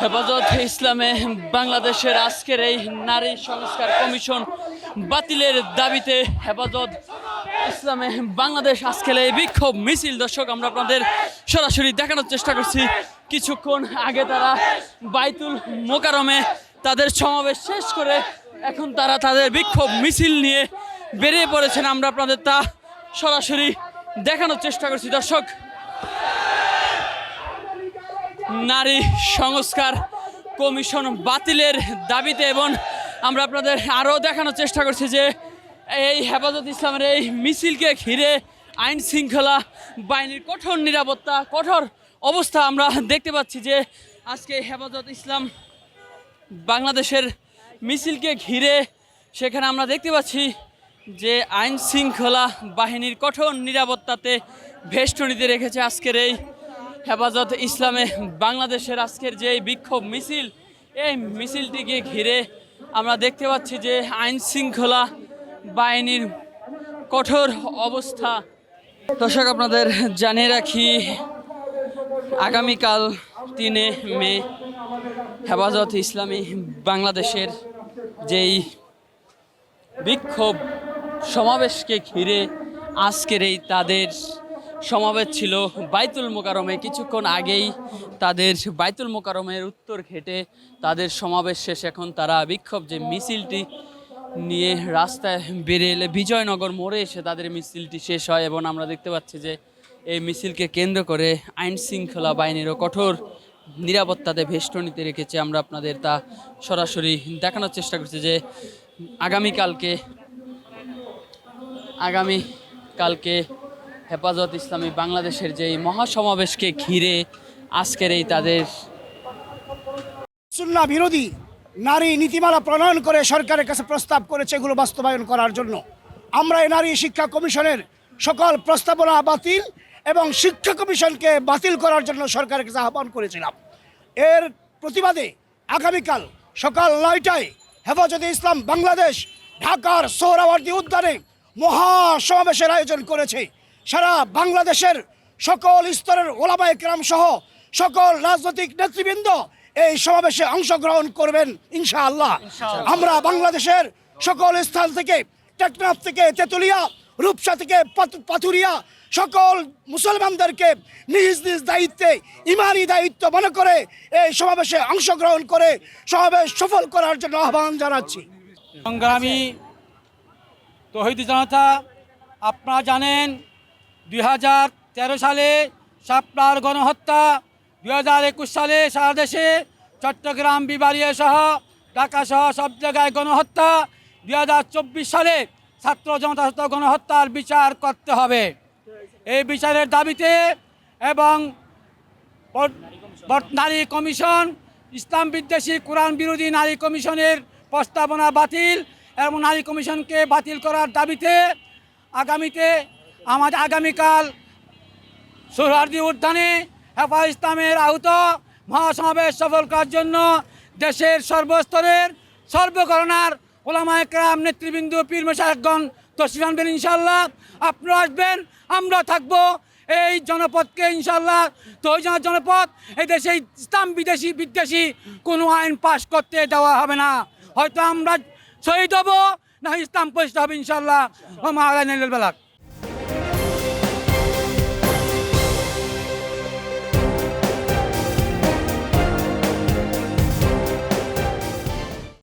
হেফাজত ইসলামে বাংলাদেশের আজকের এই নারী সংস্কার কমিশন বাতিলের দাবিতে হেফাজত ইসলামে বাংলাদেশ আজকের এই বিক্ষোভ মিছিল। দর্শক, আমরা আপনাদের সরাসরি দেখানোর চেষ্টা করছি। কিছুক্ষণ আগে তারা বাইতুল মোকারমে তাদের সমাবেশ শেষ করে এখন তারা তাদের বিক্ষোভ মিছিল নিয়ে বেরিয়ে পড়েছেন। আমরা আপনাদের তা সরাসরি দেখানোর চেষ্টা করছি। দর্শক নারী সংস্কার কমিশন বাতিলের দাবিতে এবং আমরা আপনাদের আরও দেখানোর চেষ্টা করছি যে এই হেফাজত ইসলামের এই মিছিলকে ঘিরে আইন শৃঙ্খলা বাহিনীর কঠোর নিরাপত্তা, কঠোর অবস্থা আমরা দেখতে পাচ্ছি যে আজকে হেফাজত ইসলাম বাংলাদেশের মিছিলকে ঘিরে সেখানে আমরা দেখতে পাচ্ছি যে আইন শৃঙ্খলা বাহিনীর কঠোর নিরাপত্তাতে ভেষ্টনীতে রেখেছে আজকের এই হেফাজত ইসলামে বাংলাদেশের আজকের যে বিক্ষোভ মিছিল, এই মিছিলটিকে ঘিরে আমরা দেখতে পাচ্ছি যে আইন শৃঙ্খলা বাহিনীর কঠোর অবস্থা। দর্শক, আপনাদের জানিয়ে রাখি, আগামীকাল তিনে মে হেফাজত ইসলামী বাংলাদেশের যেই বিক্ষোভ সমাবেশকে ঘিরে আজকের এই তাদের সমাবেশ ছিল বাইতুল মোকারমে কিছুক্ষণ আগেই তাদের বাইতুল মোকারমের উত্তর ঘেটে তাদের সমাবেশ শেষ। এখন তারা বিক্ষোভ যে মিছিলটি নিয়ে রাস্তায় বেরিয়ে এলে বিজয়নগর মোড়ে এসে তাদের মিছিলটি শেষ হয় এবং আমরা দেখতে পাচ্ছি যে এই মিছিলকে কেন্দ্র করে আইন শৃঙ্খলা বাহিনীরও কঠোর নিরাপত্তাতে ভেষ্টনীতে রেখেছে। আমরা আপনাদের তা সরাসরি দেখানোর চেষ্টা করছি যে আগামীকালকে আগামী কালকে হেফাজত ইসলামী বাংলাদেশের যে মহাসমাবেশকে ঘিরে আজকের এই তাদের সুন্না বিরোধী নারী নীতিমালা প্রণয়ন করে সরকারের কাছে প্রস্তাব করেছে এগুলো বাস্তবায়ন করার জন্য। আমরা এই নারী শিক্ষা কমিশনের সকল প্রস্তাবনা বাতিল এবং শিক্ষা কমিশনকে বাতিল করার জন্য সরকারের কাছে আহ্বান করেছিলাম। এর প্রতিবাদে আগামীকাল সকাল নয়টায় হেফাজতে ইসলাম বাংলাদেশ ঢাকার সোহরাওয়ার্দী উদ্যানে মহা সমাবেশের আয়োজন করেছে। সারা বাংলাদেশের সকল স্তরের ওলামায় কেরাম সহ সকল রাজনৈতিক নেতৃবৃন্দ এই সমাবেশে অংশগ্রহণ করবেন ইনশাআল্লাহ। আমরা বাংলাদেশের সকল স্থান থেকে টেকনাফ থেকে তেতুলিয়া রূপসা থেকে পাথুরিয়া সকল মুসলমানদেরকে নিজ নিজ দায়িত্বে ইমানি দায়িত্ব মনে করে এই সমাবেশে অংশগ্রহণ করে সমাবেশ সফল করার জন্য আহ্বান জানাচ্ছি। সংগ্রামী তহিদ জনতা আপনারা জানেন দুই হাজার তেরো সালে সাপলার গণহত্যা, দুই হাজার একুশ সালে সারা দেশে চট্টগ্রাম বিবারিয়া সহ, ঢাকা সহ সব জায়গায় গণহত্যা, দুই হাজার চব্বিশ সালে ছাত্র জনতা গণহত্যার বিচার করতে হবে। এই বিচারের দাবিতে এবং নারী কমিশন, ইসলাম বিদ্বেষী কোরআন বিরোধী নারী কমিশনের প্রস্তাবনা বাতিল এবং নারী কমিশনকে বাতিল করার দাবিতে আগামীতে আমাদের আগামীকাল সোহরার্দি উদ্যানে হেফা ইসলামের আহত মহাসমাবেশ সফল করার জন্য দেশের সর্বস্তরের সর্বকরণার ওলামা একরাম নেতৃবৃন্দ পীর মশাকগণ তসরিফ আনবেন ইনশাল্লাহ আপনারা আসবেন, আমরা থাকব এই জনপদকে ইনশাল্লাহ তৈজন জনপদ এই দেশে ইসলাম বিদেশি, বিদ্বেষী, কোনো আইন পাশ করতে দেওয়া হবে না। হয়তো আমরা শহীদ হব, না ইসলাম প্রতিষ্ঠা হবে ইনশাল্লাহ বেলাক।